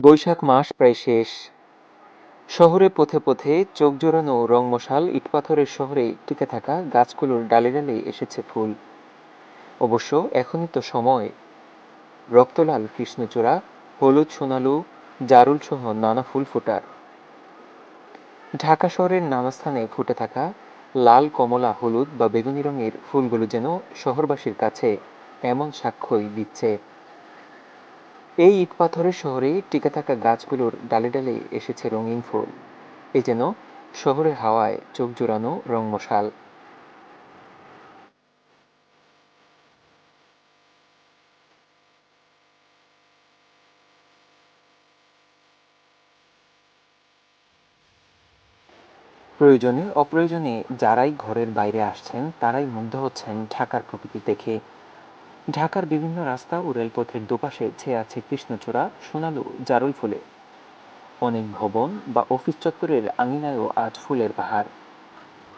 বৈশাখ মাস প্রায় শেষ। শহরে পথে পথে চোখ জোড়ানো রং মশাল ইটপাথরের শহরে টিকে থাকা গাছগুলোর ডালে ডালে এসেছে ফুল। অবশ্য এখনই তো সময়। রক্তলাল কৃষ্ণচূড়া, হলুদ সোনালু, জারুল সহ নানা ফুল ফোটার। ঢাকা শহরের নানা স্থানে ফুটে থাকা লাল, কমলা, হলুদ বা বেগুনি রঙের ফুলগুলো যেন শহরবাসীর কাছে এমন সাক্ষ্যই দিচ্ছে। এই ইট পাথরের শহরে টিকে থাকা গাছগুলোর ডালে ডালে এসেছে রঙিন ফুল। এ যেন শহরের হাওয়ায় চোখ জোড়ানো রং মশাল। প্রয়োজনে অপ্রয়োজনে যারাই ঘরের বাইরে আসছেন, তারাই মুগ্ধ হচ্ছেন ঢাকার প্রকৃতি দেখে। ঢাকার বিভিন্ন রাস্তা ও রেলপথের দুপাশে ছেয়ে আছে কৃষ্ণচূড়া, সোনালু, জারুল ফুলে। অনেক ভবন বা অফিস চত্বরের আঙিনায়ও আজ ফুলের পাহাড়।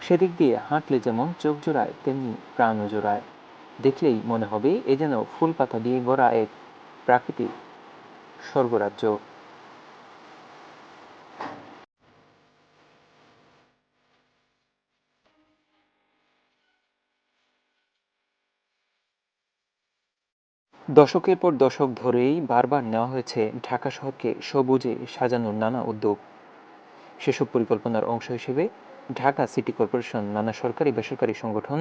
সেদিক দিয়ে হাঁটলে যেমন চোখ জোড়ায়, তেমনি প্রাণও জোড়ায়। দেখলেই মনে হবে এ যেন ফুল পাতা দিয়ে গড়া এক প্রাকৃতিক স্বর্গরাজ্য। দশকের পর দশক ধরেই বারবার নেওয়া হয়েছে ঢাকা শহরকে সবুজে সাজানোর নানা উদ্যোগ। সেসব পরিকল্পনার অংশ হিসেবে ঢাকা সিটি কর্পোরেশন, নানা সরকারি বেসরকারি সংগঠন,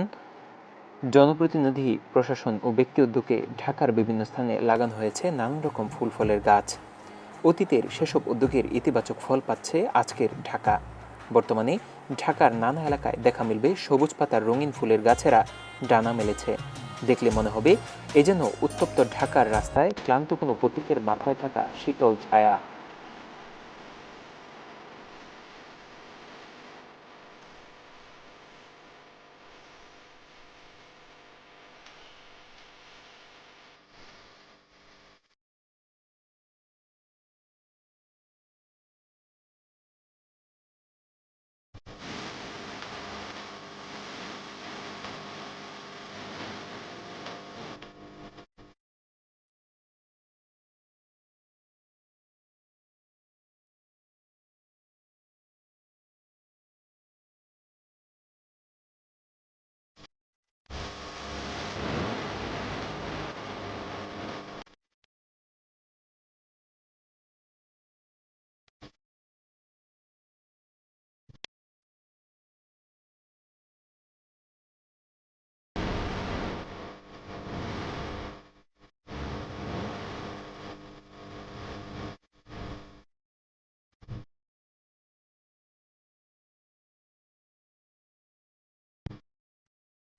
জনপ্রতিনিধি, প্রশাসন ও ব্যক্তি উদ্যোগে ঢাকার বিভিন্ন স্থানে লাগানো হয়েছে নানান রকম ফুল ফলের গাছ। অতীতের সেসব উদ্যোগের ইতিবাচক ফল পাচ্ছে আজকের ঢাকা। বর্তমানে ঢাকার নানা এলাকায় দেখা মিলবে সবুজ পাতার রঙিন ফুলের গাছেরা ডানা মেলেছে। দেখলে মনে হবে এ যেন উত্তপ্ত ঢাকার রাস্তায় ক্লান্ত কোনো প্রতীকের মাথায় থাকা শীতল ছায়া।